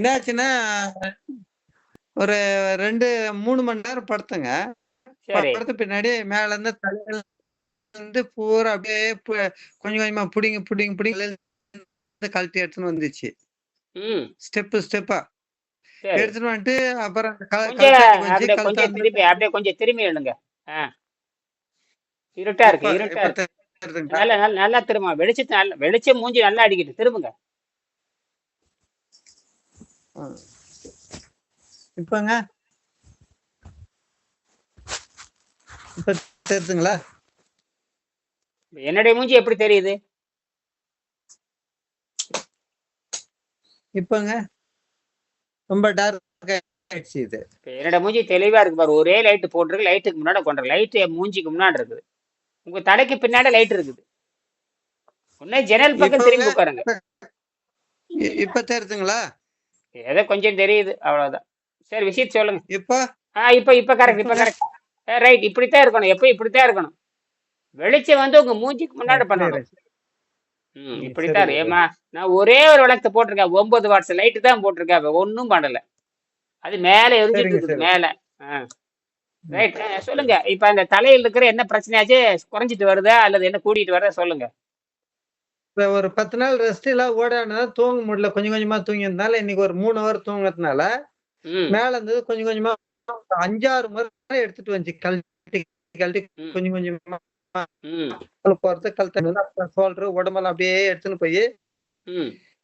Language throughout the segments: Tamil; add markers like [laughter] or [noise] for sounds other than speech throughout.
என்னாச்சுன்னா ஒரு ரெண்டு மூணு மணி நேரம் படுத்தேங்க. படுத்த பின்னாடி மேல இருந்து தலையில இருந்து பூரா அப்படியே கொஞ்சம் கொஞ்சமா புடிங்க புடிங்க புடிங்க கழட்டி எடுத்துன்னு வந்துச்சு ஸ்டெப்பு ஸ்டெப்பா. சரி. எடுத்துன்னு வந்துட்டு அப்புறம் அப்படியே கொஞ்சம் திரும்பி எழுங்க இருட்டா இருக்கு இருட்டா நல்லா நல்லா திரும்ப வெளிச்சத்தை நல்லா வெளிச்சம் மூஞ்சி நல்லா அடிக்கிட்டு திரும்புங்க. இப்பங்க. இப்ப தெரியுதுங்களா என்னுடைய மூஞ்சி எப்படி தெரியுது? இப்பங்க. ரொம்ப டார்க் ஆயிடுச்சு இது. என்னோட மூஞ்சி தெளிவா இருக்கு பாரு. ஒரே லைட் போட்டிருக்கு. லைட்டுக்கு முன்னாடி கொண்டு லைட் மூஞ்சிக்கு முன்னாடி இருக்குது. உங்க தலைக்கு பின்னாடி லைட் இருக்குது. உடனே ஜன்னல் பக்கம் திரும்பி உட்காருங்க. இப்ப தெரியுதுங்களா ஏதோ கொஞ்சம் தெரியுது அவ்வளவுதான். சரி விஷயத்தை சொல்லுங்க. இப்ப ஆ இப்ப இப்ப கரெக்ட் இப்ப கரெக்ட் ரைட் இப்படித்தான் இருக்கணும் எப்ப இப்படித்தான் இருக்கணும். வெளிச்சம் வந்து உங்க மூஞ்சிக்கு முன்னாடி பண்ணணும். ம் இப்படித்தான் ஏமா நான் ஒரே ஒரு விளக்கத்தை போட்டிருக்கேன் ஒன்பது வாட்ஸ் லைட்டு தான் போட்டிருக்கேன் ஒன்றும் பண்ணல. அது மேல எரிஞ்சிட்டு இருக்குது மேல. ரைட் சொல்லுங்க. இப்ப அந்த தலையில இருக்கிற என்ன பிரச்சனையாச்சு குறைஞ்சிட்டு வருதா அல்லது என்ன கூட்டிட்டு வருதா சொல்லுங்க. இப்ப ஒரு பத்து நாள் ரெஸ்ட் எல்லாம் ஓடானதா தூங்க முடியல. கொஞ்சம் கொஞ்சமா தூங்கியிருந்தால இன்னைக்கு ஒரு மூணு ஹவர் தூங்குறதுனால ம். மேல இருந்தது கொஞ்சம் கொஞ்சமா அஞ்சாறு முறை எடுத்துட்டு வந்துச்சு. கழட்டி கழட்டி. கொஞ்சம் கொஞ்சமா போறது கழட்டு சோல்டர் உடம்பெல்லாம் அப்படியே எடுத்துன்னு போய்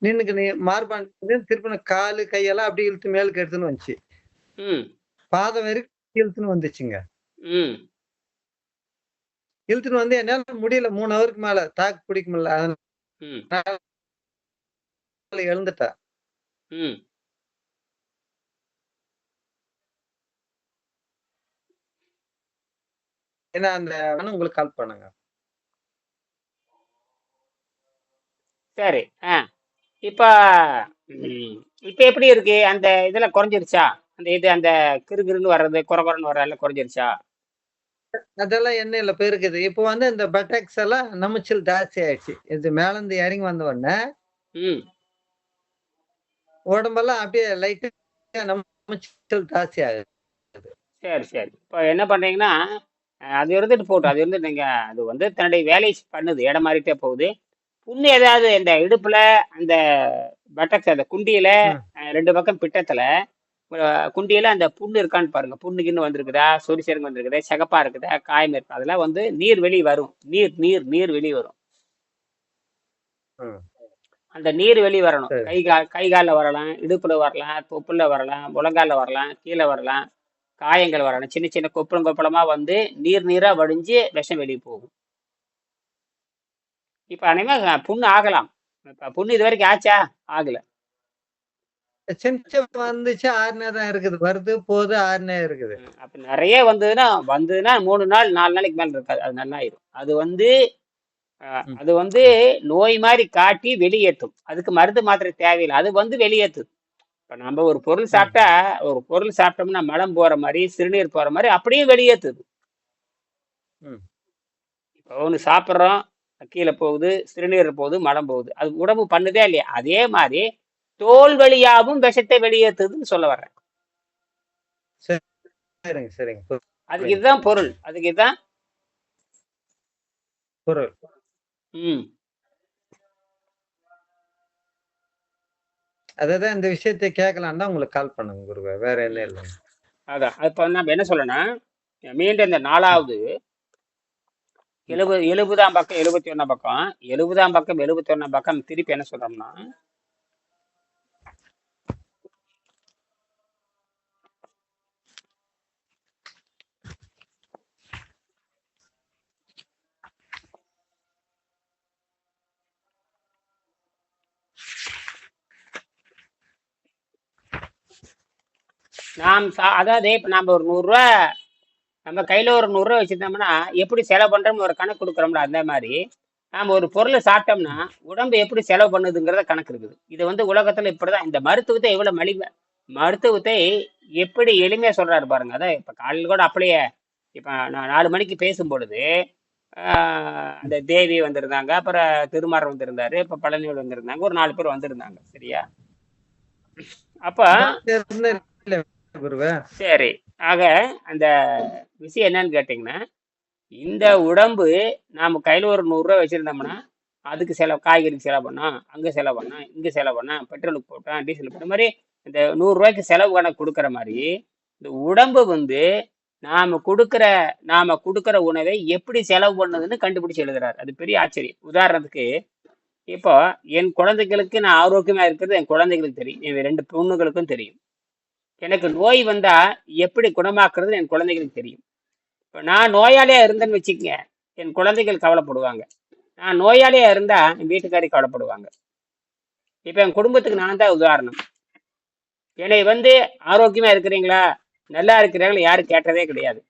நின்னுக்கு நீ மார்பாண்டு திருப்பின காலு கையெல்லாம் அப்படியே இழுத்து மேலுக்கு எடுத்துன்னு வந்துச்சு. பாதம் வரைக்கும் இழுத்துன்னு வந்துச்சுங்க. இழுத்துன்னு வந்து என்னால முடியல. மூணு ஹவருக்கு மேல தாக்கு பிடிக்க முடியல. ம். எழுந்துட்டேன். ம். ஏன்னா அந்த நானும் உங்களுக்கு கால் பண்ணுங்க. சரி. ஆ. இப்போ ம், இப்போ எப்படி இருக்கு? அந்த இதெல்லாம் குறைஞ்சிருச்சா? அந்த இது அந்த கிறுகிறுன்னு வர்றது குறை குறைன்னு வர்றதெல்லாம் குறைஞ்சிருச்சா? அதெல்லாம் எண்ணெயில போயிருக்குது இப்போ வந்து இந்த பட்டாக்ஸ் எல்லாம் நமைச்சல் ஜாஸ்தி ஆயிடுச்சு. இது மேல இருந்து இறங்கி வந்த உடனே உடம்பெல்லாம் அப்படியே லைட்டா நமைச்சல் ஜாஸ்தி ஆகுது. சரி சரி. இப்போ என்ன பண்றீங்கன்னா அது இருந்துட்டு போட்டும் அது இருந்து நீங்க அது வந்து தன்னுடைய வேலையை பண்ணுது. இடம் மாறிட்டே போகுது. புண்ணு ஏதாவது இந்த இடுப்புல அந்த பட்டக்ஸ் அந்த குண்டியில ரெண்டு பக்கம் பிட்டத்துல குண்டியில அந்த புண்ணு இருக்கான்னு பாருங்க. புண்ணு கிண்ணு வந்திருக்குதா? சொறி செருங்கு வந்திருக்குதா? சிகப்பா இருக்குதா? காயம் இருக்கு. அதெல்லாம் வந்து நீர் வெளி வரும். நீர் நீர் நீர் வெளி வரும். அந்த நீர் வெளி வரணும். கை கால் கை காலில் வரலாம் இடுப்புல வரலாம் தொப்புல வரலாம் முழங்கால வரலாம் கீழே வரலாம் காயங்கள் வரலாம் சின்ன சின்ன கொப்பளம் கொப்பளமா வந்து நீர் நீரா வடிஞ்சு விஷம் வெளியே போகும். இப்ப அனைவா புண்ணு ஆகலாம். இப்ப புண்ணு இது வரைக்கும் ஆச்சா? ஆகல. சின்ன வந்துச்சு ஆறுனே தான் இருக்குது. வருது போகுது ஆறுனே இருக்குது. அப்ப நிறைய வந்ததுன்னா வந்ததுன்னா மூணு நாள் நாலு நாளைக்கு மேல இருக்காது. அது நல்லா ஆயிரும் அது வந்து. அது வந்து நோய் மாதிரி காட்டி வெளியேற்றும். அதுக்கு மருந்து மாத்திரை தேவையில்லை. அது வந்து வெளியேற்றுது இப்ப நம்ம ஒரு பொருள் சாப்பிட்டா ஒரு பொருள் சாப்பிட்டோம்னா மலம் போற மாதிரி சிறுநீர் போற மாதிரி அப்படியே வெளியேற்றுது. இப்போ ஒன்று சாப்பிட்றோம் கீழே போகுது சிறுநீர் போகுது மலம் போகுது. அது உடம்பு பண்ணுதே இல்லையா? அதே மாதிரி தோல் வழியாகவும் விஷத்தை வெளியேற்றுதுன்னு சொல்ல வர்றேன். சரிங்க சரிங்க அதுக்கு இதுதான் பொருள். அதுக்கு இதுதான் பொருள். ம். அதான் இந்த விஷயத்தை கேட்கலாம் தான் உங்களுக்கு கால் பண்ணுங்க குருவே. வேற என்ன இல்லை அதான். இப்போ நம்ம என்ன சொல்லணும் மீண்டும் இந்த நாலாவது எழுபது எழுபதாம் பக்கம் எழுபத்தி ஒண்ணாம் பக்கம் எழுபதாம் பக்கம் எழுபத்தி ஒண்ணாம் பக்கம் திருப்பி என்ன சொல்றோம்னா நாம் சா அதாவது இப்போ நம்ம ஒரு நூறுரூவா நம்ம கையில் ஒரு நூறுரூவா வச்சுருந்தோம்னா எப்படி செலவு பண்ணுறோம்னு ஒரு கணக்கு கொடுக்குறோம்ல அந்த மாதிரி நாம் ஒரு பொருளை சாப்பிட்டோம்னா உடம்பு எப்படி செலவு பண்ணுதுங்கிறத கணக்கு இருக்குது. இது வந்து உலகத்தில் இப்படி தான் இந்த மருத்துவத்தை எவ்வளோ மலிமை மருத்துவத்தை எப்படி எளிமையாக சொல்கிறாரு பாருங்க. அதான் இப்போ காலையில் கூட அப்படியே இப்போ நான் நாலு மணிக்கு பேசும் பொழுது அந்த தேவி வந்திருந்தாங்க அப்புறம் திருமாறன் வந்திருந்தாரு இப்போ பழனியோடு வந்திருந்தாங்க ஒரு நாலு பேர் வந்திருந்தாங்க சரியா? அப்போ குருவே. சரி. ஆக அந்த விஷயம் என்னன்னு கேட்டிங்கன்னா இந்த உடம்பு நாம கையில ஒரு நூறுரூவா வச்சிருந்தோம்னா அதுக்கு செலவு காய்கறிக்கு செலவு பண்ணோம் அங்கே செலவு பண்ணோம் இங்கே செலவு பண்ணோம் பெட்ரோலுக்கு போட்டோம் டீசல் போட்ட மாதிரி இந்த நூறுரூவாய்க்கு செலவு கணக்கு கொடுக்குற மாதிரி இந்த உடம்பு வந்து நாம கொடுக்குற நாம கொடுக்குற உணவை எப்படி செலவு பண்ணுதுன்னு கண்டுபிடிச்சு எழுதுறாரு. அது பெரிய ஆச்சரியம். உதாரணத்துக்கு இப்போ என் குழந்தைகளுக்கு நான் ஆரோக்கியமா இருக்கிறது என் குழந்தைகளுக்கு தெரியும் என் ரெண்டு பொண்ணுகளுக்கும் தெரியும். எனக்கு நோய் வந்தா எப்படி குணமாக்குறது என் குழந்தைகளுக்கு தெரியும். இப்போ நான் நோயாளியா இருந்தேன்னு வச்சுக்கங்க என் குழந்தைகள் கவலைப்படுவாங்க. நான் நோயாளியா இருந்தா என் வீட்டுக்காரி கவலைப்படுவாங்க. இப்போ என் குடும்பத்துக்கு நான் தான் உதாரணம். என்னை வந்து ஆரோக்கியமா இருக்கிறீங்களா? நல்லா இருக்கிறீங்களா? யாரும் கேட்டதே கிடையாது.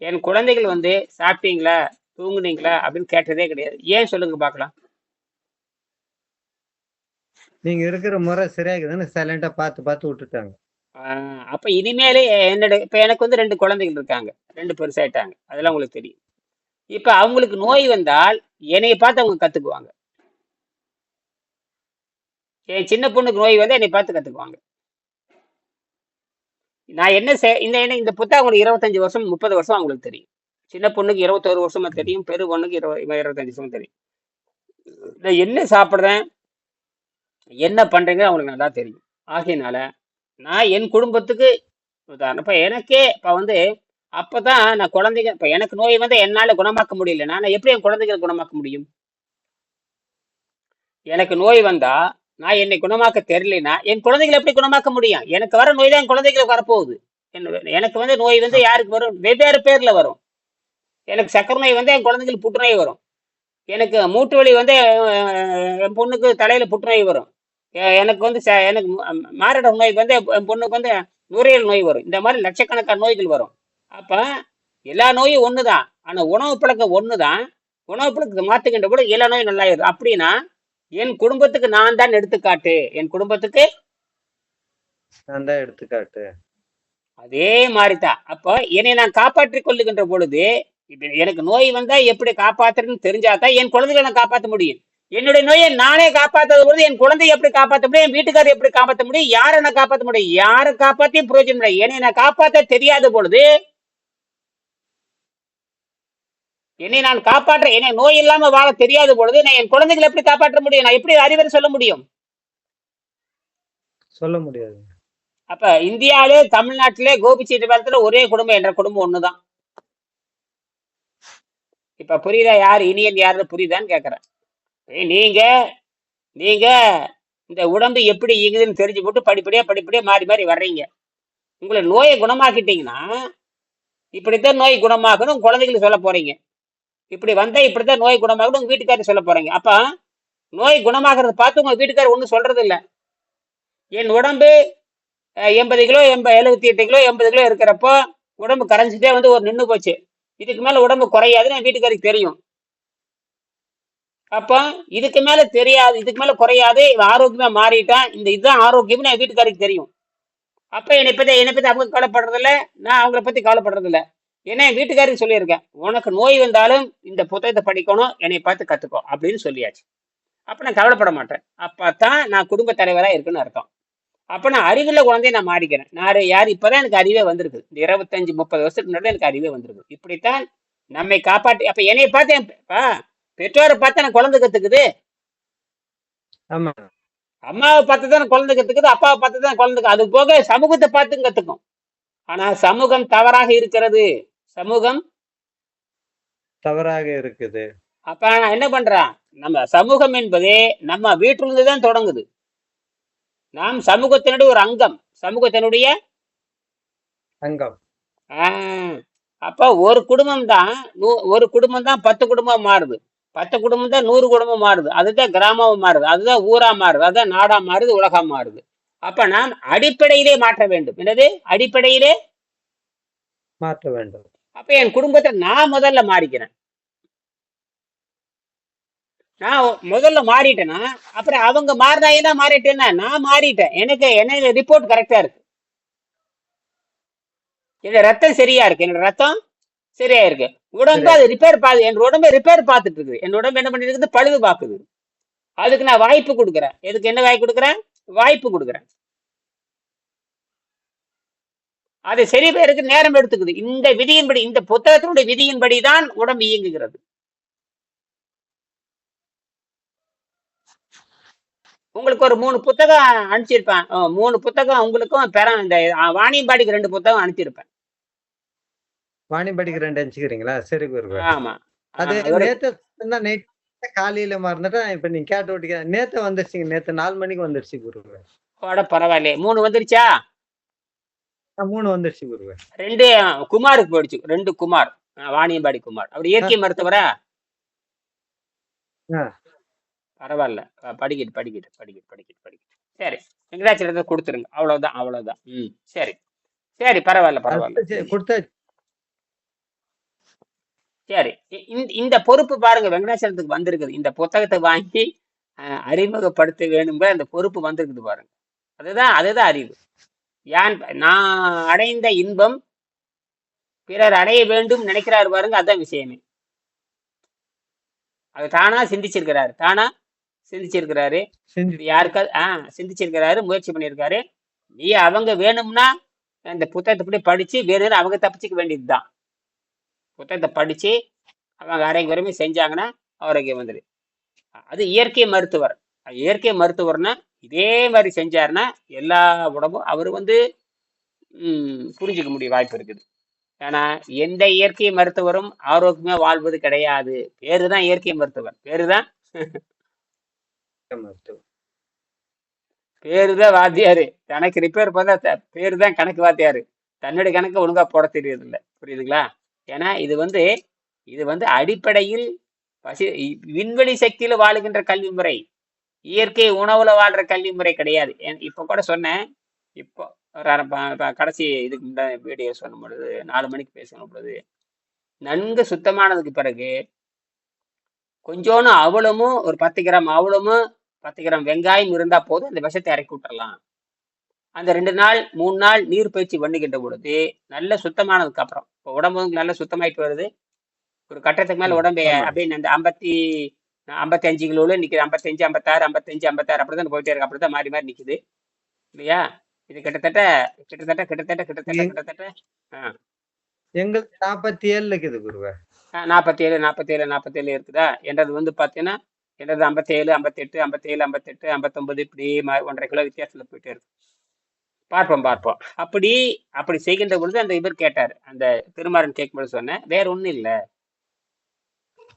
என் குழந்தைகள் வந்து சாப்பிட்டீங்களா? தூங்குனீங்களா? அப்படின்னு கேட்டதே கிடையாது. ஏன் சொல்லுங்க பார்க்கலாம். நீங்க இருக்கிற முறை சரியாக சைலண்டா பார்த்து பார்த்து விட்டுட்டாங்க. ஆஹ் அப்ப இனிமேலே என்னோட இப்ப எனக்கு வந்து ரெண்டு குழந்தைகள் இருக்காங்க. ரெண்டு பெருசாயிட்டாங்க அதெல்லாம் உங்களுக்கு தெரியும். இப்ப அவங்களுக்கு நோய் வந்தால் என்னைய பார்த்து அவங்க கத்துக்குவாங்க. என் சின்ன பொண்ணுக்கு நோய் வந்தா என்னை பார்த்து கத்துக்குவாங்க. நான் என்ன செய் இந்த என்ன இந்த புத்தகம் உங்களுக்கு இருபத்தஞ்சு வருஷம் முப்பது வருஷம் அவங்களுக்கு தெரியும். சின்ன பொண்ணுக்கு இருபத்தோரு வருஷமா தெரியும் பெரு பொண்ணுக்கு இருபது இருபத்தஞ்சு வருஷம் தெரியும். நான் என்ன சாப்பிட்றேன் என்ன பண்றீங்க அவங்களுக்கு நல்லா தெரியும். ஆகையினால நான் என் குடும்பத்துக்கு உதாரணம். இப்போ எனக்கே இப்போ வந்து அப்போ தான் நான் குழந்தைங்க இப்போ எனக்கு நோய் வந்து என்னால் குணமாக்க முடியல. நான் எப்படி என் குழந்தைகளை குணமாக்க முடியும்? எனக்கு நோய் வந்தா நான் என்னை குணமாக்க தெரியலனா என் குழந்தைகளை எப்படி குணமாக்க முடியும்? எனக்கு வர நோய் தான் என் குழந்தைகளுக்கு வரப்போகுது. என்ன- எனக்கு வந்து நோய் வந்து யாருக்கு வரும்? வெவ்வேறு பேர்ல வரும். எனக்கு சக்கரை நோய் வந்து என் குழந்தைகளுக்கு புற்றுநோய் வரும். எனக்கு மூட்டு வலி வந்து என் பொண்ணுக்கு தலையில புற்றுநோய் வரும். எனக்கு வந்து எனக்கு ம- மாரடைப்பு நோய் வந்து என் பொண்ணுக்கு வந்து நுரையீரல் நோய் வரும். இந்த மாதிரி லட்சக்கணக்கான நோய்கள் வரும். அப்ப எல்லா நோயும் ஒண்ணுதான். ஆனா உணவு பழக்கம் ஒண்ணுதான். உணவு பழக்கத்தை மாத்துக்கின்ற கூட எல்லா நோயும் நல்லாயிரும் அப்படின்னா என் குடும்பத்துக்கு நான் தான் எடுத்துக்காட்டு. என் குடும்பத்துக்கு நான் தான் எடுத்துக்காட்டு. அதே மாதிரிதான் அப்போ என்னை நான் காப்பாற்றிக் கொள்ளுகின்ற பொழுது எனக்கு நோய் வந்தா எப்படி காப்பாத்துறதுன்னு தெரிஞ்சாதான் என் குழந்தைகளை நான் காப்பாற்ற முடியும். என்னுடைய நோயை நானே காப்பாத்தாத பொழுது என் குழந்தையை எப்படி காப்பாற்ற முடியும்? என் வீட்டுக்காரரை எப்படி காப்பாற்ற முடியும்? யாரை நான் காப்பாற்ற முடியும்? யாரை காப்பாத்தியும் பிரயோஜனம் இல்லை. என்னை நான் காப்பாற்ற தெரியாத பொழுது என்னை நான் காப்பாற்ற என்னை நோய் இல்லாம வாழ தெரியாத பொழுது நான் என் குழந்தைகளை எப்படி காப்பாற்ற முடியும்? நான் எப்படி அறிவுரை சொல்ல முடியும்? சொல்ல முடியாது. அப்ப இந்தியாவிலே தமிழ்நாட்டிலே கோபிச்செட்டிப்பாளையத்துல ஒரே குடும்பம் என்ற குடும்பம் ஒண்ணுதான். இப்ப புரியுதா யார் இனியன் யாருன்னு புரியுதான்னு கேக்குறேன். நீங்க நீங்க இந்த உடம்பு எப்படி இயங்குதுன்னு தெரிஞ்சு போட்டு படிப்படியா படிப்படியா மாறி மாறி வர்றீங்க. உங்களை நோயை குணமாக்கிட்டீங்கன்னா இப்படித்தான் நோய் குணமாகணும் குழந்தைகளுக்கு சொல்ல போறீங்க. இப்படி வந்தா இப்படித்தான் நோய் குணமாகணும் உங்க வீட்டுக்காரர் சொல்ல போறீங்க. அப்ப நோய் குணமாகிறத பார்த்து உங்க வீட்டுக்காரர் ஒன்றும் சொல்றது இல்லை என் உடம்பு எண்பது கிலோ எண்பது எழுபத்தி எட்டு கிலோ எண்பது கிலோ இருக்கிறப்போ உடம்பு கரைஞ்சிட்டே வந்து ஒரு நின்று போச்சு. இதுக்கு மேல உடம்பு குறையாதுன்னு என் வீட்டுக்காருக்கு தெரியும். அப்ப இதுக்கு மேல தெரியாது இதுக்கு மேல குறையாது இவன் ஆரோக்கியமா மாறிட்டான். இந்த இதுதான் ஆரோக்கியம்னு என் வீட்டுக்காருக்கு தெரியும். அப்ப என்னை பத்தி என்னை பத்தி அவங்க கவலைப்படுறது இல்ல நான் அவங்கள பத்தி கவலைப்படுறது இல்ல ஏன்னா என் வீட்டுக்காரருக்கு சொல்லியிருக்கேன் உனக்கு நோய் வந்தாலும் இந்த புத்தகத்தை படிக்கணும் என்னை பார்த்து கத்துக்கோ அப்படின்னு சொல்லியாச்சு. அப்ப நான் கவலைப்பட மாட்டேன். அப்பதான் நான் குடும்ப தலைவரா இருக்குன்னு அர்த்தம். அப்ப நான் அறிவுள்ள குழந்தைய நான் மாறிக்கிறேன். நான் யார் இப்பதான் எனக்கு அறிவே வந்திருக்கு. இந்த இருபத்தஞ்சு முப்பது வருஷத்துக்கு முன்னாடி எனக்கு அறிவே வந்திருக்கு. இப்படித்தான் நம்மை காப்பாற்றி அப்ப என்னைய பார்த்து பெற்றோரை பார்த்து எனக்கு குழந்தை கத்துக்குது. ஆமா. அம்மாவை பார்த்து தான் குழந்தை கத்துக்குது அப்பாவை பார்த்து தான் குழந்தை அது போக சமூகத்தை பார்த்தும் கத்துக்கும். ஆனா சமூகம் தவறாக இருக்கிறது. சமூகம் தவறாக இருக்குது. அப்ப நான் என்ன பண்றேன் நம்ம சமூகம் என்பது நம்ம வீட்டிலிருந்து தான் தொடங்குது. நாம் சமூகத்தினுடைய ஒரு அங்கம் சமூகத்தினுடைய அங்கம். ஆஹ், அப்ப ஒரு குடும்பம் தான் ஒரு குடும்பம் தான் பத்து குடும்பம் மாறுது. பத்து குடும்பம் தான் நூறு குடும்பம் மாறுது. அதுதான் கிராமம் மாறுது. அதுதான் ஊரா மாறுது. அதுதான் நாடா மாறுது உலகம் மாறுது. அப்ப நாம் அடிப்படையிலே மாற்ற வேண்டும். என்னது? அடிப்படையிலே மாற்ற வேண்டும். அப்ப என் குடும்பத்தை நான் முதல்ல மாறிக்கிறேன். நான் முதல்ல மாறிட்டேன்னா அப்புறம் அவங்க மாறினா என்ன? மாறிட்டேன்னா நான் மாறிட்டேன். எனக்கு என்ன ரிப்போர்ட் கரெக்டா இருக்கு. என்னோட ரத்தம் சரியா இருக்கு? என்னோட ரத்தம் சரியா இருக்கு. உடம்பு அது ரிப்பேர் பா என் உடம்பு ரிப்பேர் பார்த்துட்டு இருக்குது என் உடம்பு என்ன பண்ணிட்டு இருக்குது பழுது பார்க்குது. அதுக்கு நான் வாய்ப்பு கொடுக்குறேன். எதுக்கு என்ன வாய்ப்பு கொடுக்குறேன்? வாய்ப்பு கொடுக்குறேன். அது சரி பேருக்கு நேரம் எடுத்துக்குது. இந்த விதியின்படி இந்த புத்தகத்தினுடைய விதியின்படி தான் உடம்பு இயங்குகிறது. உங்களுக்கு ஒரு மூணு புத்தகம் அனுப்பிச்சிருப்பேன். மூணு புத்தகம் உங்களுக்கும் பெற இந்த வாணியம்பாடிக்கு ரெண்டு புத்தகம் அனுப்பிச்சிருப்பேன். வாணிபடிக்கு ரெண்டு அனுப்பிச்சுக்கிறீங்களா சரி குருவே. ஆமா. அது நேத்து நேத்து காலையில மறந்துட்டேன் இப்ப நீங்க கேட்ட ஓட்டிக்க நேத்து வந்துருச்சுங்க நேத்து நாலு மணிக்கு வந்துருச்சு குருவே. அட பரவாயில்லையே. மூணு வந்துருச்சா? மூணு வந்துருச்சு குருவே. ரெண்டு குமாருக்கு போயிடுச்சு. ரெண்டு குமார் வாணியம்பாடி குமார். அவர் இயற்கை மருத்துவரா. பரவாயில்ல. படிக்கிட்டு படிக்கிட்டு படிக்கிட்டு படிக்கிட்டு படிக்கிட்டு. சரி வெங்கடாச்சலத்தை கொடுத்துருங்க. அவ்வளவுதான் அவ்வளவுதான். ம் சரி. சரி பரவாயில்ல பரவாயில்ல. கொடுத்தாச்சு. சரி. இந்த- பொறுப்பு பாருங்க வெங்கடாச்சலத்துக்கு வந்திருக்குது. இந்த புத்தகத்தை வாங்கி அஹ், அறிமுகப்படுத்த வேணுங்கிற அந்த பொறுப்பு வந்திருக்குது பாருங்க. அதுதான் அதுதான் அறிவு. யான் நான் அடைந்த இன்பம் பிறர் அடைய வேண்டும் நினைக்கிறாரு பாருங்க அதான் விஷயமே. அது தானா சிந்திச்சிருக்கிறாரு. தானா சிந்திச்சிருக்கிறாரு. யாருக்காவது ஆ சிந்திச்சிருக்கிறாரு முயற்சி பண்ணியிருக்காரு. நீ அவங்க வேணும்னா இந்த புத்தகத்தை இப்படி படிச்சு வேறு அவங்க தப்பிச்சுக்க வேண்டியதுதான். புத்தகத்தை படிச்சு அவங்க அரைக்கு வறுமை செஞ்சாங்கன்னா ஆரோக்கியம் வந்துடு அது இயற்கை மருத்துவர். இயற்கை மருத்துவர்னா இதே மாதிரி செஞ்சாருன்னா எல்லா உடம்பும் அவர் வந்து புரிஞ்சிக்க புரிஞ்சுக்க முடிய வாய்ப்பு இருக்குது. ஏன்னா எந்த இயற்கை மருத்துவரும் ஆரோக்கியமா வாழ்வது கிடையாது. பேரு தான் இயற்கை மருத்துவர். பேரு தான் மருத்துவம். பேரு தான் வாத்தியாரு. தனக்கு ரிப்பேர் பார்த்தா த- பேரு தான் கணக்கு வாத்தியாரு. தன்னுடைய கணக்கு ஒழுங்கா போட தெரியறது புரியுதுங்களா? ஏன்னா இது வந்து இது வந்து அடிப்படையில் பசி விண்வெளி சக்தியில வாழுகின்ற கல்வி முறை. இயற்கை உணவுல வாழ்ற கல்வி முறை கிடையாது. ஏன் இப்ப கூட சொன்னேன். இப்போ கடைசி இதுக்கு முன்னாடி வீடியோ சொல்லும் பொழுது நாலு மணிக்கு பேசணும் பொழுது நன்கு சுத்தமானதுக்கு பிறகு கொஞ்சோன்னு அவ்வளமும் ஒரு பத்து கிராம் அவலமும் பத்து கிராம் வெங்காயம் இருந்தா போதும் அந்த விஷத்தை இறக்கி விட்டுறலாம். அந்த ரெண்டு நாள் மூணு நாள் நீர் பயிற்சி பண்ணுகின்ற பொழுது நல்ல சுத்தமானதுக்கு அப்புறம் இப்போ உடம்பு நல்ல சுத்தமாயிட்டு வருது. ஒரு கட்டத்துக்கு மேல உடம்பு. அப்படின்னு அந்த ஐம்பத்தி ஐம்பத்தி அஞ்சு கிலோல நிக்குது. ஐம்பத்தஞ்சு ஐம்பத்தாறு ஐம்பத்தஞ்சு ஐம்பத்தாறு அப்படிதான் போயிட்டே இருக்கு. அப்படிதான் மாறி மாறி நிக்குது. இல்லையா? இது கிட்டத்தட்ட கிட்டத்தட்ட கிட்டத்தட்ட கிட்டத்தட்ட கிட்டத்தட்ட எங்களுக்கு நாற்பத்தி ஏழுல இருக்குது குருவே. நாற்பத்தி ஏழு நாற்பத்தி ஏழு நாற்பத்தி ஏழு இருக்குதா? என்றது வந்து பார்த்தீங்கன்னா என்றது ஐம்பத்தேழு ஐம்பத்தெட்டு ஐம்பத்தேழு ஐம்பத்தெட்டு ஐம்பத்தொன்பது இப்படி ஒன்றரை கிலோ வித்தியாசத்தில் போயிட்டே இருக்கு. பார்ப்போம் பார்ப்போம். அப்படி அப்படி செய்கின்ற பொழுது அந்த இவர் கேட்டார். அந்த திருமாறன் கேட்கும்போது சொன்னேன் வேற ஒன்றும் இல்லை.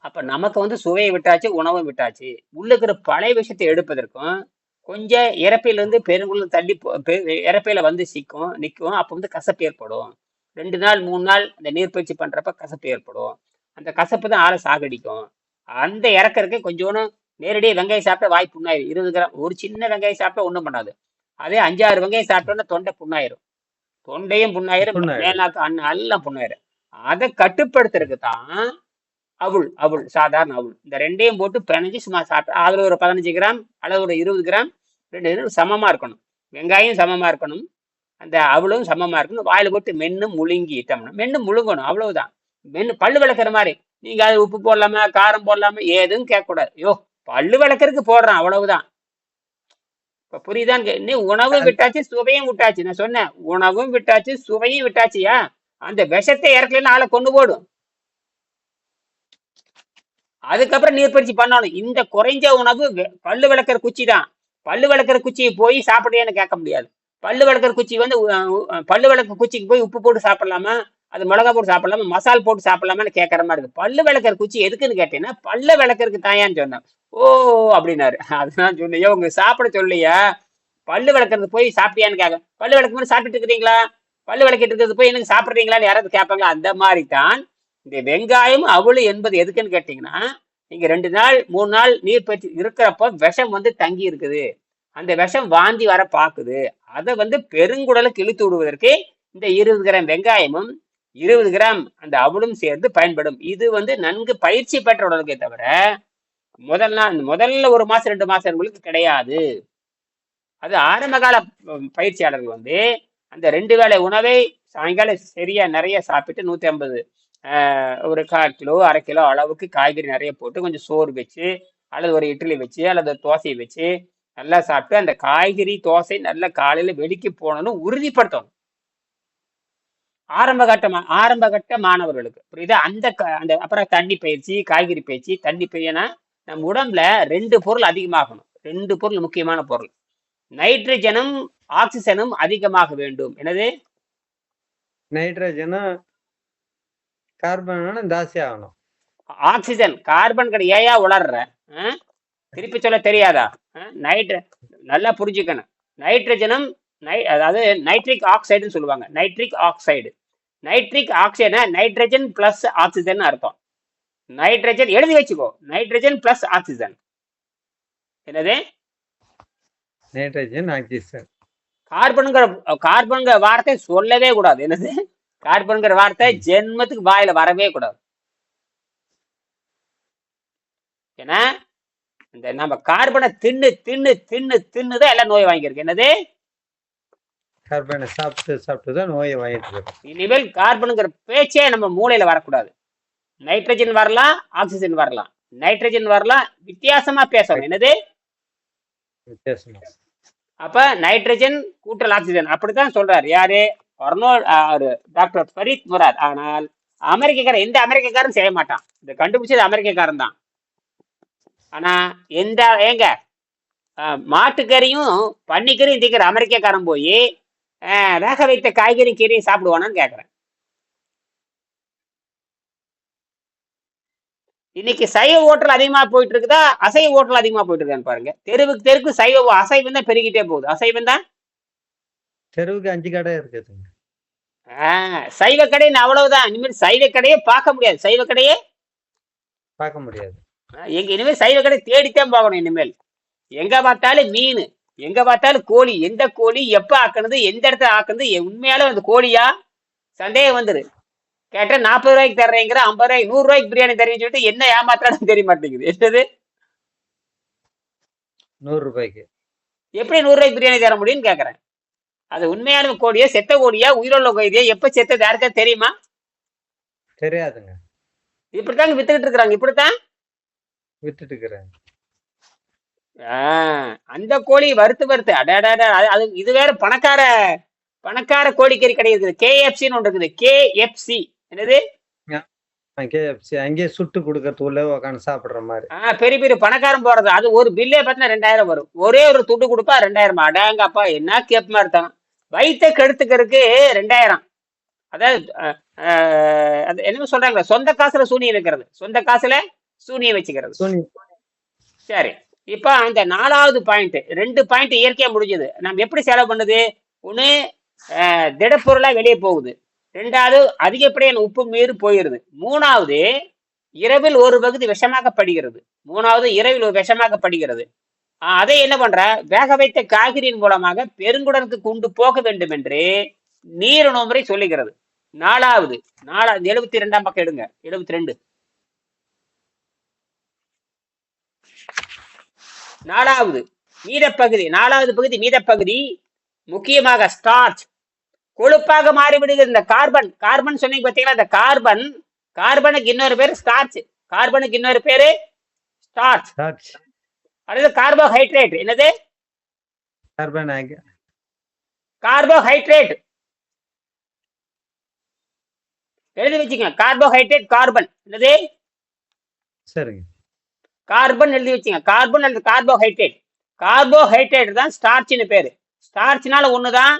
அப்ப நமக்கு வந்து சுவையை விட்டாச்சு உணவும் விட்டாச்சு. உள்ள இருக்கிற பழைய விஷயத்தை எடுப்பதற்கும் கொஞ்சம் இறப்பையிலேருந்து பெருங்குள்ள தள்ளி பெ- இறப்பையில வந்து சிக்கும் நிற்கும் அப்போ வந்து கசப்பு ஏற்படும். ரெண்டு நாள் மூணு நாள் அந்த நீர்ப்பயிற்சி பண்றப்ப கசப்பு ஏற்படும். அந்த கசப்பு தான் ஆளை சாகடிக்கும். அந்த இறக்கறதுக்கு கொஞ்சோன்னு நேரடியாக வெங்காயம் சாப்பிட்டா வாய் புண்ணாயிரும் இருபது கிராம் ஒரு சின்ன வெங்காயம் சாப்பிட்டா ஒன்றும் பண்ணாது. அதே அஞ்சாறு வெங்காயம் சாப்பிட்டோன்னா தொண்டை புண்ணாயிரும். தொண்டையும் புண்ணாயிரும். மேலாக்கு எல்லாம் புண்ணாயிரும். அதை கட்டுப்படுத்துறதுக்கு தான் அவுள் அவுள் சாதாரண அவுள். இந்த ரெண்டையும் போட்டு பிணைஞ்சு சும்மா சாப்பிட்டு அதில் ஒரு பதினஞ்சு கிராம் அளவு ஒரு இருபது கிராம் ரெண்டு இது சமமா இருக்கணும். வெங்காயம் சமமா இருக்கணும். அந்த அவளும் சமமா இருக்கணும். வாயில போட்டு மென்னு முழுங்கிட்டோம்னா மென்னு முழுங்கணும் அவ்வளவுதான். மென்னு பல்லு விளக்குற மாதிரி. நீங்க அது உப்பு போடலாமா காரம் போடலாமா ஏதும் கேட்கக்கூடாது. ஐயோ பல்லு விளக்குறதுக்கு போடுறான் அவ்வளவுதான். இப்ப புரியுதான்னு உணவும் விட்டாச்சு சுவையும் விட்டாச்சு. நான் சொன்னேன் உணவும் விட்டாச்சு சுவையும் விட்டாச்சியா? அந்த விஷத்தை இறக்கலன்னு ஆளை கொண்டு போடும் அதுக்கப்புறம் நீர்ப்பயிற்சி பண்ணணும். இந்த குறைஞ்ச உணவு பல்லு விளக்குற குச்சி தான். பல்லு விளக்குற குச்சியை போய் சாப்பிடுறியான்னு கேட்க முடியாது. பல்லு விளக்குற குச்சி வந்து பல்லு விளக்குற குச்சிக்கு போய் உப்பு போட்டு சாப்பிடலாமா? அது மிளகா போட்டு சாப்பிடலாமா மசால் போட்டு சாப்பிடலாமான்னு கேட்குற மாதிரி இருக்கு. பல்லு விளக்குற குச்சி எதுக்குன்னு கேட்டீங்கன்னா பல்ல விளக்கருக்கு தாயான்னு சொன்னேன். ஓ அப்படின்னாரு. [laughs] அதுதான் சொன்னேன். உங்க சாப்பிட சொல்லியா பல்லு விளக்குறது போய் சாப்பிட்டியான்னு கேட்க பல்லு விளக்கு மாதிரி சாப்பிட்டுட்டு இருக்கிறீங்களா? பல்லு விளக்கிட்டு இருக்கிறது போய் எனக்கு சாப்பிட்றீங்களான்னு யாராவது கேட்பாங்களா? அந்த மாதிரி தான் இந்த வெங்காயம் அவளு என்பது எதுக்குன்னு கேட்டீங்கன்னா நீங்க ரெண்டு நாள் மூணு நாள் நீர் பற்றி இருக்கிறப்ப விஷம் வந்து தங்கி இருக்குது. அந்த விஷம் வாந்தி வர பாக்குது அதை வந்து பெருங்குடலுக்கு இழுத்து விடுவதற்கு இந்த இருபது கிராம் வெங்காயமும் இருபது கிராம் அந்த அவளும் சேர்ந்து பயன்படும். இது வந்து நன்கு பயிற்சி பெற்ற உடலுக்கே தவிர முதல் நாள் முதல்ல ஒரு மாசம் ரெண்டு மாசம் உங்களுக்கு கிடையாது. அது ஆரம்பகால பயிற்சியாளர்கள் வந்து அந்த ரெண்டு வேளை உணவை சாயங்காலம் சரியா நிறைய சாப்பிட்டு நூத்தி ஐம்பது ஒரு கால் கிலோ அரை கிலோ அளவுக்கு காய்கறி நிறைய போட்டு கொஞ்சம் சோறு வச்சு அல்லது ஒரு இட்லி வச்சு அல்லது தோசையை வச்சு நல்லா சாப்பிட்டு அந்த காய்கறி தோசை நல்லா காலையில வெடிக்கி போகணும்னு உறுதிப்படுத்தணும். ஆரம்ப கட்ட மா- ஆரம்ப கட்ட மாணவர்களுக்கு புரியுதா? அந்த அந்த அப்புறம் தண்ணி பயிற்சி காய்கறி பயிற்சி தண்ணி பயிற்சினா நம்ம உடம்புல ரெண்டு பொருள் அதிகமாகணும். ரெண்டு பொருள் முக்கியமான பொருள். நைட்ரஜனும் ஆக்சிஜனும் அதிகமாக வேண்டும். என்னது? நைட்ரஜனும் கார்பனும் ஜாஸ்தி ஆகணும் ஆக்சிஜன் கார்பன் கடை ஏயா உளர்ற? திருப்பி சொல்ல தெரியாதா? நைட்ர நல்லா புரிஞ்சுக்கணும். நைட்ரஜனும் நை அதாவது நைட்ரிக் ஆக்சைடுன்னு சொல்லுவாங்க. Nitric oxide. Nitric oxide nitrogen plus oxygen அர்த்தம். நைட்ரஜன் எழுதி வச்சுக்கோ. நைட்ரஜன் பிளஸ் ஆக்சிஜன் என்னது? நைட்ரஜன் ஆக்சிஜன் கார்பனுங்கிற கார்பனுங்கிற வார்த்தை சொல்லவே கூடாது. என்னது? கார்பனுங்கிற வார்த்தை ஜென்மத்துக்கு வாயில வரவே கூடாது. ஏன்னா இந்த நம்ம கார்பனை தின்னு தின்னு தின்னு தின்னு தான் எல்லாம் நோய் வாங்கியிருக்கு. என்னது? கார்பனை சாப்பிட்டு சாப்பிட்டு தான் நோயை வாங்கிட்டு இருக்கோம் இனிமேல் கார்பனுங்கிற பேச்சே நம்ம மூளையில வரக்கூடாது. நைட்ரஜன் வரலாம் ஆக்சிஜன் வரலாம். நைட்ரஜன் வரலாம் வித்தியாசமா பேசணும். என்னது? வித்தியாசமா. அப்ப நைட்ரஜன் கூட்டல் ஆக்சிஜன் அப்படித்தான் சொல்றாரு. யாரு? அவரு. டாக்டர் ஃபரீத் முராத். ஆனால் அமெரிக்கக்காரன் எந்த அமெரிக்கக்காரன் செய்ய மாட்டான். இதை கண்டுபிடிச்சது அமெரிக்கக்காரன் தான். ஆனா எந்த ஏங்க மாட்டுக்கறியும் பன்னிக்கறியும் திக்கிற அமெரிக்கக்காரன் போய் வேக வைத்த காய்கறி கீரையும் சாப்பிடுவானான்னு கேக்குறேன். இன்னைக்கு சைவ ஓட்டல் அதிகமா போயிட்டு இருக்குதா அசைவ ஓட்டல் அதிகமா போயிட்டு இருக்கான்னு பாருங்க. தெருவுக்கு தெருக்கு சைவ அசைவம் தான் பெருகிட்டே போகுது. அசைவம் தான்? தெருவுக்கு அஞ்சு கடை இருக்குதுங்க. ஆஹ் சைவ கடைன்னு அவ்வளவுதான். இனிமேல் சைவ கடையே பார்க்க முடியாது. சைவ கடையே? பார்க்க முடியாது. எங்க இனிமேல் சைவ கடை தேடித்தான் பார்க்கணும் இனிமேல். எங்க பார்த்தாலும் மீன் எங்க பார்த்தாலும் கோழி எந்த கோழி எப்ப ஆக்கணுது எந்த இடத்துல ஆக்குனது உண்மையாலும் அந்த கோழியா? சந்தேகம் வந்துரு. கேட்டா நாற்பது ரூபாய்க்கு தர்றேங்கிற ஐம்பது ரூபாய்க்கு நூறு ரூபாய்க்கு பிரியாணி தரேன்னு சொல்லிட்டு என்ன ஏமாத்தாலும் தெரிய மாட்டேங்குது. என்னது? நூறு ரூபாய்க்கு. எப்படி நூறு ரூபாய்க்கு பிரியாணி தர முடியும்னு கேக்குறேன். அது உண்மையான கோழியா செத்த கோழியா உயிருள்ள கோழியா எப்ப செத்தது யாருக்கா தெரியுமா? தெரியாதுங்க. இப்படித்தாங்க வித்துக்கிட்டு இருக்கிறாங்க இப்படித்தான்? விட்டுட்டு இருக்கிறேன். ஆஹ் அந்த கோழி வறுத்து வறுத்து அடாடா அது இது வேற பணக்கார பணக்கார கோழிக்கறி கடை இருக்குது. கேஎஃப்சின்னு ஒன்று இருக்குது. கேஎஃப்சி என்னது? கேஎஃப்சி அங்கேயே சுட்டு கொடுக்கறது உள்ள உட்காந்து சாப்பிடுற மாதிரி. ஆஹ் பெரிய பெரிய பணக்காரன் போறது. அது ஒரு பில்லே பார்த்தீங்கன்னா ரெண்டாயிரம் வரும். ஒரே ஒரு துண்டு கொடுப்பா ரெண்டாயிரம்? அடாங்கப்பா என்ன கேப்மா இருக்கான் வயிற்ற கெடுத்துக்கிறதுக்கு ரெண்டாயிரம். அதாவது அது என்ன சொல்றாங்க சொந்த காசுல சூனியம் வைக்கிறது. சொந்த காசுல சூனியம் வச்சுக்கிறது. சோனி சரி. இப்போ அந்த நாலாவது பாயிண்ட் ரெண்டு பாயிண்ட் இயற்கையாக முடிஞ்சது. நம்ம எப்படி செலவு பண்ணுது? ஒன்று திடப்பொருளா வெளியே போகுது. ரெண்டாவது அதிகப்படியான உப்பு மீறு போயிடுது மூணாவது இரவில் ஒரு பகுதி விஷமாக்கப்படுகிறது மூணாவது இரவில் ஒரு விஷமாக்கப்படுகிறது அதை என்ன பண்ற? வேக வைத்த காய்கறியின் மூலமாக பெருங்குடலுக்கு கொண்டு போக வேண்டும் என்று நீரணு முறை சொல்லுகிறது. நாலாவது நாலா எழுபத்தி ரெண்டாம் பக்கம் எடுங்க. எழுபத்தி ரெண்டு. நாலாவது மீதப்பகுதி நாலாவது பகுதி மீதப்பகுதி முக்கியமாக ஸ்டார்ச் கொழுப்பாக மாறிவிடுகிறது. இந்த கார்பன் கார்பன் சொன்னீங்க பார்த்தீங்களா இந்த கார்பன் கார்பனுக்கு இன்னொரு பேரு ஸ்டார்ச் கார்பனுக்கு இன்னொரு பேரு ஸ்டார்ச் அல்லது கார்போஹைட்ரேட் என்னது? கார்பன் கார்போஹைட்ரேட் எழுதி வச்சுக்கங்க. கார்போஹைட்ரேட் கார்பன் என்னது? சரிங்க. கார்பன் எழுதி வச்சுங்க. கார்பன் அல்லது கார்போஹைட்ரேட் கார்போஹைட்ரேட் தான் ஸ்டார்ச்னு பேரு. ஸ்டார்ச்னால ஒண்ணுதான்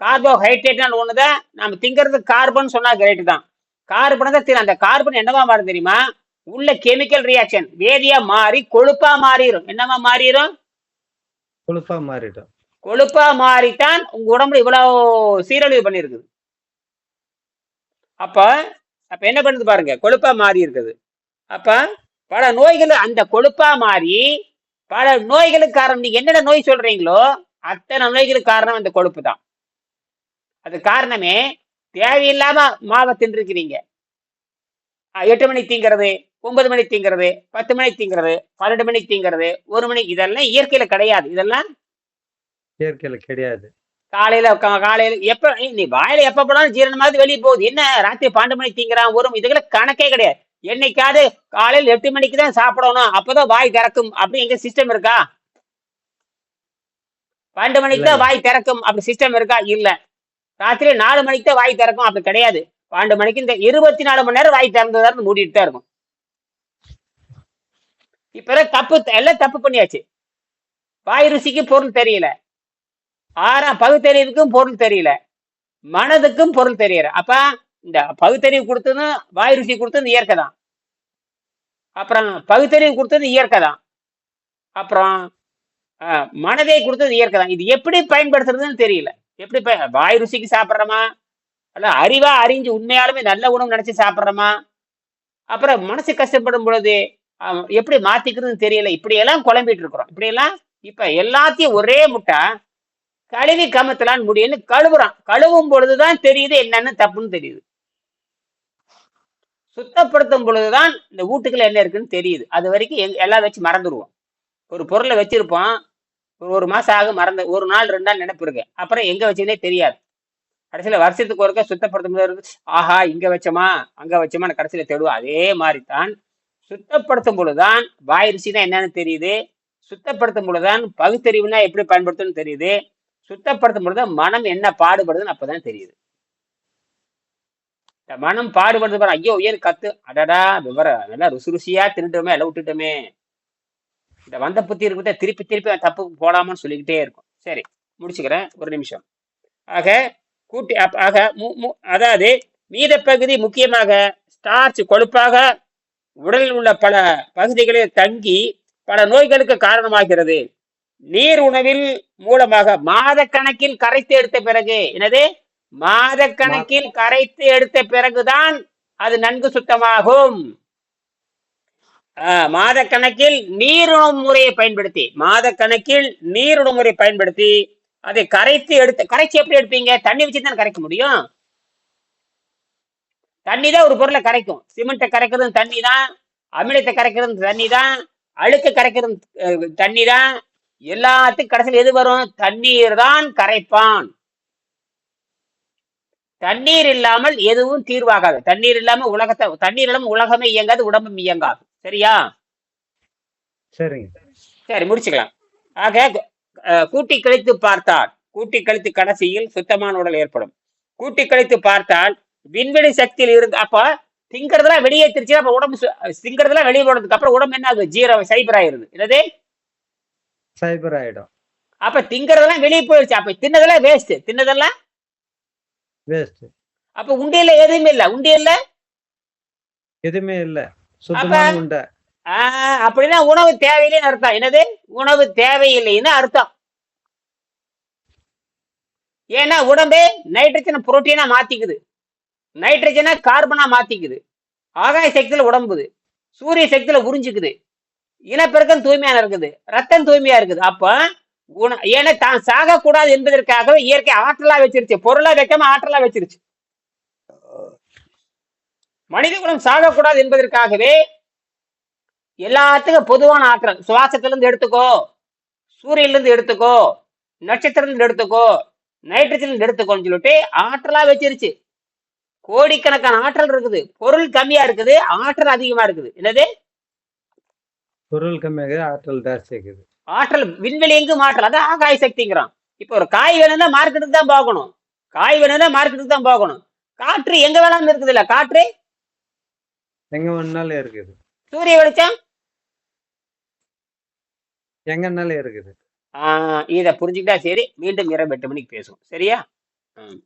கார்போஹைட்ரேட்னால ஒண்ணுதான். நம்ம திங்கிறது கார்பன் சொன்னா கிரேட் தான். கார்பன் தான் தெரியும் அந்த கார்பன் என்னவா மாறும் தெரியுமா? உள்ள கெமிக்கல் ரியாக்ஷன் வேதியா மாறி கொழுப்பா மாறிடும் என்னவா மாறிடும் கொழுப்பா மாறிடும். கொழுப்பா மாறித்தான் உங்க உடம்புல இவ்வளவு சீரழிவு பண்ணிருக்குது. அப்ப அப்ப என்ன பண்ணுது பாருங்க. கொழுப்பா மாறி இருக்குது. அப்ப பல நோய்கள் அந்த கொழுப்பா மாறி பல நோய்களுக்கு காரணம் நீங்க என்னென்ன நோய் சொல்றீங்களோ அத்தனை நோய்களுக்கு காரணம் அந்த கொழுப்பு தான் அது காரணமே தேவையில்லாம மாவை தின்றுக்கிறீங்க அஹ் எட்டு மணிக்கு திங்கிறது ஒன்பது மணிக்கு திங்கிறது பத்து மணிக்கு திங்கிறது பன்னெண்டு மணிக்கு திங்கிறது ஒரு மணிக்கு இதெல்லாம் இயற்கையில கிடையாது. இதெல்லாம் இயற்கையில கிடையாது. காலையில காலையில எப்ப நீ வாயில எப்ப போனாலும் ஜீரணமாவது வெளியே போகுது. என்ன? ராத்திரி பன்னெண்டு மணிக்கு திங்கிறான் ஒரு இதுக்கெல்லாம் கணக்கே கிடையாது. என்னைக்காவது காலையில் எட்டு மணிக்கு தான் சாப்பிடணும். அப்பதான் வாய் திறக்கும். அப்படி எங்க சிஸ்டம் இருக்கா? பன்னெண்டு மணிக்கு தான் வாய் திறக்கும். அப்படி சிஸ்டம் இருக்கா? இல்ல. ராத்திரி நாலு மணிக்கு தான் வாய் திறக்கும். அப்படி கிடையாது. பன்னெண்டு மணிக்கு இந்த இருபத்தி நாலு மணி நேரம் வாய் திறந்ததா மூடிட்டு தான் இருக்கும். இப்ப தப்பு எல்லாம் தப்பு பண்ணியாச்சு. வாய் ருசிக்கு பொருள் தெரியல. ஆறாம் பகுத்தறிவுக்கும் பொருள் தெரியல. மனதுக்கும் பொருள் தெரியல. அப்ப இந்த பகுத்தறிவு கொடுத்ததும் வாய் ருசி கொடுத்தது இயற்கை தான். அப்புறம் பகுத்தறிவு கொடுத்தது இயற்கை தான். அப்புறம் மனதை கொடுத்தது இயற்கை தான். இது எப்படி பயன்படுத்துறதுன்னு தெரியல. எப்படி வாய் ருசிக்கு சாப்பிட்றோமா? அல்ல அறிவா அறிஞ்சு உண்மையாலுமே நல்ல உணவு நினைச்சு சாப்பிட்றோமா? அப்புறம் மனசு கஷ்டப்படும் பொழுது எப்படி மாத்திக்கிறதுன்னு தெரியல. இப்படியெல்லாம் குழம்பிட்டு இருக்கிறோம். இப்படியெல்லாம் இப்ப எல்லாத்தையும் ஒரே முட்டை கழுவி கமத்தலான்னு முடியும்னு கழுவுறான் கழுவும் பொழுதுதான் தெரியுது என்னன்னு தப்புன்னு தெரியுது. சுத்தப்படுத்தும் பொழுதுதான் இந்த வீட்டுக்குள்ள என்ன இருக்குன்னு தெரியுது. அது வரைக்கும் எங் எல்லாம் வச்சு மறந்துடுவோம் ஒரு பொருளை வச்சிருப்போம். ஒரு ஒரு மாசம் ஆகும் மறந்து ஒரு நாள் ரெண்டு நாள் நினைப்பு இருக்கு. அப்புறம் எங்க வச்சுனே தெரியாது. கடைசியில வருஷத்துக்கு ஒருக்க சுத்தப்படுத்தும் போது ஆஹா இங்க வச்சோமா அங்க வச்சோமான்னு கடைசியில தேடுவோம். அதே மாதிரி தான் சுத்தப்படுத்தும் பொழுதுதான் வாய் ருசினா என்னன்னு தெரியுது. சுத்தப்படுத்தும் பொழுதுதான் பகுத்தறிவுனா எப்படி பயன்படுத்தணும்னு தெரியுது. சுத்தப்படுத்தும் பொழுது மனம் என்ன பாடுபடுதுன்னு அப்பதான் தெரியுது. மனம் பாடுபடுறது பாரு. ஐயோ ஏன் கத்து? அடடா விவரம் நல்லா ருசி ருசியா தின்னுட்டோமே எல்லாம் விட்டுட்டோமே. இந்த வந்த புத்தி இருக்கிறத திருப்பி திருப்பி தப்பு போடாமன்னு சொல்லிக்கிட்டே இருக்கும். சரி முடிச்சுக்கிறேன். ஒரு நிமிஷம். ஆக கூட்டி ஆக மு- மு- அதாவது மீத பகுதி முக்கியமாக ஸ்டார்ச் கொழுப்பாக உடலில் உள்ள பல பகுதிகளில் தங்கி பல நோய்களுக்கு காரணமாகிறது. நீர் உணவில் மூலமாக மாத கணக்கில் கரைத்து எடுத்த பிறகு என்னது? மாத கணக்கில் கரைத்து எடுத்த பிறகுதான் அது நன்கு சுத்தமாகும். ஆஹ், மாத கணக்கில் நீருணவு முறையை பயன்படுத்தி மாத கணக்கில் நீருணவு முறையை பயன்படுத்தி அதை கரைத்து எடுத்து கரைச்சி எப்படி எடுப்பீங்க? தண்ணி வச்சு தான் கரைக்க முடியும்? தண்ணி தான் ஒரு பொருளை கரைக்கும். சிமெண்ட்டை கரைக்கிறது தண்ணி தான் அமிலத்தை கரைக்கிறது தண்ணி தான் அழுக்கு கரைக்கிறது தண்ணி தான் எல்லாத்துக்கும் கடைசியில் எது வரும்? தண்ணீர் தான் கரைப்பான். தண்ணீர் இல்லாமல் எதுவும் தீர்வாகாது. தண்ணீர் இல்லாம உலகத்தை தண்ணீர் இல்லாம உலகமே இயங்காது உடம்பும் இயங்காது. சரியா? சரிங்க. சரி முடிச்சுக்கலாம். ஆக கூட்டி கழித்து பார்த்தால் கூட்டி கழித்து கடைசியில் சுத்தமான உடல் ஏற்படும். கூட்டி கழித்து பார்த்தால் விண்வெளி சக்தியில் இருந்து அப்ப திங்கிறதெல்லாம் வெளியேற்றிருச்சு அப்ப உடம்பு திங்கிறதெல்லாம் வெளியே போனதுக்கு அப்புறம் உடம்பு என்ன ஆகுது? ஜீரோ சைபர் ஆயிருது. என்னது? சைபர் ஆயிடும். அப்ப திங்கிறதெல்லாம் வெளியே போயிடுச்சு அப்ப தின்னதெல்லாம் வேஸ்ட் தின்னதெல்லாம் வேஸ்ட். அப்ப உண்டியல்ல எதுவுமே இல்ல? உண்டியல்ல? எதுவுமே இல்ல. சுத்தமான உண்டை. அப்படின்னா உணவு தேவையில்லைன்னு அர்த்தம். என்னது? உணவு தேவையில்லைன்னு அர்த்தம். ஏன்னா உடம்பே நைட்ரஜனை புரோட்டீனா மாத்திக்குது. நைட்ரஜனை கார்பனா மாத்திக்குது. ஆகாய சக்தியில உடம்புது. சூரிய சக்தியில உறிஞ்சுக்குது. இனப்பெருக்கம் தூய்மையான இருக்குது. ரத்தம் தூய்மையா இருக்குது. அப்ப குணம் ஏன்னா தான் சாகக்கூடாது என்பதற்காகவே இயற்கை ஆற்றலா வச்சிருச்சு. பொருளா வைக்காம ஆற்றலா வச்சிருச்சு. மனித குலம் சாகக்கூடாது என்பதற்காகவே எல்லாத்துக்கும் பொதுவான ஆற்றல். சுவாசத்துல இருந்து எடுத்துக்கோ சூரியன்ல இருந்து எடுத்துக்கோ நட்சத்திரத்துல இருந்து எடுத்துக்கோ நைட்ரஜன்ல எடுத்துக்கோன்னு சொல்லிட்டு ஆற்றலா வச்சிருச்சு. கோடிக்கணக்கான ஆற்றல் இருக்குது. பொருள் கம்மியா இருக்குது. ஆற்றல் அதிகமா இருக்குது. என்னது? பொருள் கம்மியாக ஆற்றல் ஜாஸ்தி இருக்குது ஆற்றல் விண்வெளி எங்கும் ஆற்றல். அதான் ஆகாய சக்திங்கிறான். இப்போ ஒரு காய் வேணும்னா மார்க்கெட்டுக்கு தான் போகணும் காய் வேணும்னா மார்க்கெட்டுக்கு தான் போகணும் காற்று எங்க வேணாலும் இருக்குது இல்ல காற்று? எங்க வேணாலும் இருக்குது. சூரிய வெளிச்சம்? எங்கனாலும் இருக்குது. ஆஹ் இதை புரிஞ்சுக்கிட்டா சரி. மீண்டும் இரவு எட்டு மணிக்கு பேசுவோம். சரியா? ம்.